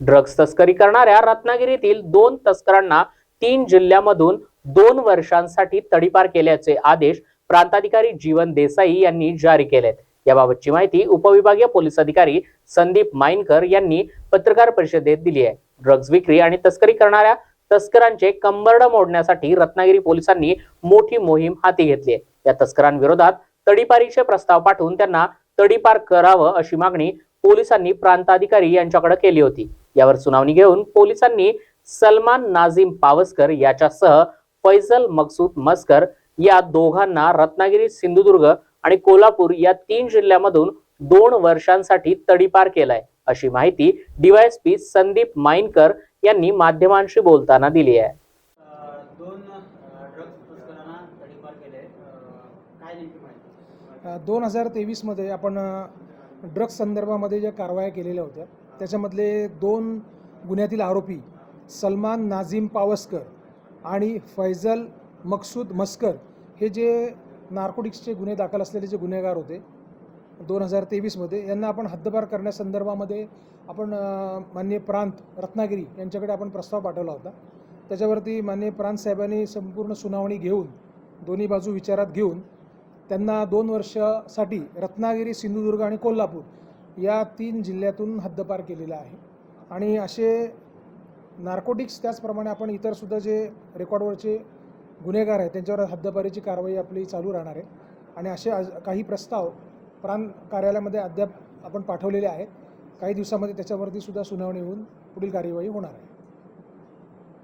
Drugs तस्करी करणाऱ्या रत्नागिरीतील दोन तस्करांना तीन जिल्ह्यामधून दोन वर्षांसाठी तडीपार केल्याचे आदेश प्रांताधिकारी जीवन देसाई यांनी जारी केलेत. याबाबतची माहिती उपविभागीय पोलीस अधिकारी संदीप माइनकर यांनी पत्रकार परिषदेत दिली आहे. ड्रग्ज विक्री आणि तस्करी करणाऱ्या तस्करांचे कंबरड मोडण्यासाठी रत्नागिरी पोलिसांनी मोठी मोहीम हाती घेतली आहे. या तस्करांविरोधात तडीपारीचे प्रस्ताव पाठवून त्यांना तडीपार करावं अशी मागणी पोलिसांनी प्रांताधिकारी यांच्याकडे केली होती. यावर सुनावणी घेऊन पोलिसांनी सलमान नाझीम पावसकर याच्यासह फैजल मकसूद मस्कर या दोघांना रत्नागिरी सिंधुदुर्ग आणि कोल्हापूर या तीन जिल्ह्यामधून दोन वर्षांसाठी तडीपार केलाय अशी माहिती डीवायएसपी संदीप माइनकर यांनी माध्यमांशी बोलताना दिली आहे. दोन हजार तेवीसमध्ये आपण ड्रग्स संदर्भामध्ये ज्या कारवाया केलेल्या होत्या त्याच्यामधले दोन गुन्ह्यातील आरोपी सलमान नाझीम पावसकर आणि फैजल मकसूद मस्कर हे जे नार्कोटिक्सचे गुन्हे दाखल असलेले जे गुन्हेगार होते दोन हजार तेवीसमध्ये यांना आपण हद्दपार करण्यासंदर्भामध्ये आपण मान्य प्रांत रत्नागिरी यांच्याकडे आपण प्रस्ताव पाठवला होता. त्याच्यावरती मान्य प्रांत साहेबांनी संपूर्ण सुनावणी घेऊन दोन्ही बाजू विचारात घेऊन त्यांना दोन वर्षासाठी रत्नागिरी सिंधुदुर्ग आणि कोल्हापूर या तीन जिल्ह्यातून हद्दपार केलेला आहे. आणि असे नार्कोटिक्स त्याचप्रमाणे आपण इतरसुद्धा जे रेकॉर्डवरचे गुन्हेगार आहेत त्यांच्यावर हद्दपारीची कारवाई आपली चालू राहणार आहे. आणि असे आज- काही प्रस्ताव प्रांत कार्यालयामध्ये अद्याप आपण पाठवलेले आहेत. काही दिवसामध्ये त्याच्यावरती सुद्धा सुनावणी होऊन पुढील कार्यवाही होणार आहे.